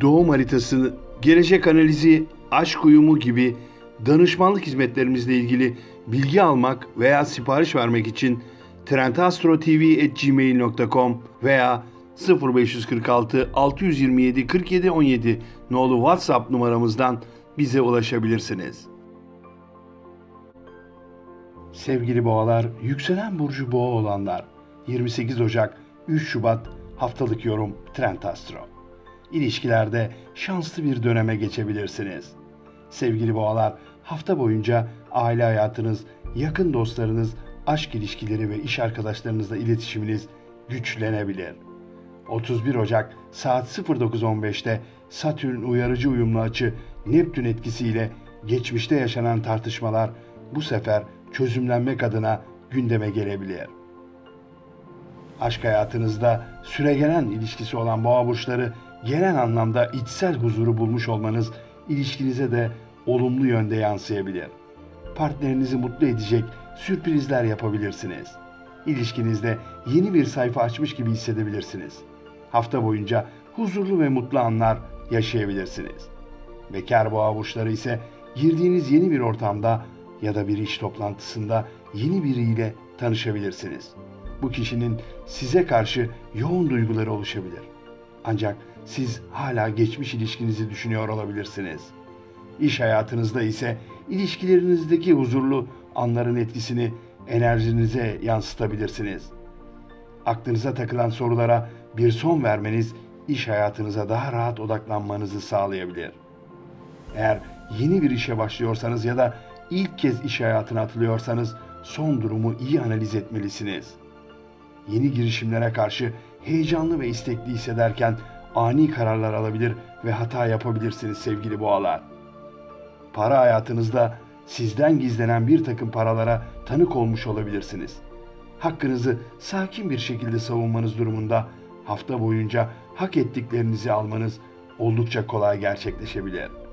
doğum haritası, gelecek analizi, aşk uyumu gibi danışmanlık hizmetlerimizle ilgili bilgi almak veya sipariş vermek için trendastrotv.gmail.com veya 0546 627 47 17 nolu WhatsApp numaramızdan bize ulaşabilirsiniz. Sevgili boğalar, yükselen burcu boğa olanlar, 28 Ocak 3 Şubat haftalık yorum Trend Astro. İlişkilerde şanslı bir döneme geçebilirsiniz. Sevgili boğalar, hafta boyunca aile hayatınız, yakın dostlarınız, aşk ilişkileri ve iş arkadaşlarınızla iletişiminiz güçlenebilir. 31 Ocak saat 09.15'te Satürn uyarıcı uyumlu açı Neptün etkisiyle geçmişte yaşanan tartışmalar bu sefer çözümlenmek adına gündeme gelebilir. Aşk hayatınızda süregelen ilişkisi olan boğa burçları genel anlamda içsel huzuru bulmuş olmanız ilişkinize de olumlu yönde yansıyabilir. Partnerinizi mutlu edecek sürprizler yapabilirsiniz. İlişkinizde yeni bir sayfa açmış gibi hissedebilirsiniz. Hafta boyunca huzurlu ve mutlu anlar yaşayabilirsiniz. Bekar boğa burçları ise girdiğiniz yeni bir ortamda ya da bir iş toplantısında yeni biriyle tanışabilirsiniz. Bu kişinin size karşı yoğun duyguları oluşabilir. Ancak siz hala geçmiş ilişkinizi düşünüyor olabilirsiniz. İş hayatınızda ise ilişkilerinizdeki huzurlu anların etkisini enerjinize yansıtabilirsiniz. Aklınıza takılan sorulara bir son vermeniz iş hayatınıza daha rahat odaklanmanızı sağlayabilir. Eğer yeni bir işe başlıyorsanız ya da ilk kez iş hayatına atılıyorsanız son durumu iyi analiz etmelisiniz. Yeni girişimlere karşı heyecanlı ve istekli hissederken ani kararlar alabilir ve hata yapabilirsiniz sevgili boğalar. Para hayatınızda sizden gizlenen bir takım paralara tanık olmuş olabilirsiniz. Hakkınızı sakin bir şekilde savunmanız durumunda hafta boyunca hak ettiklerinizi almanız oldukça kolay gerçekleşebilir.''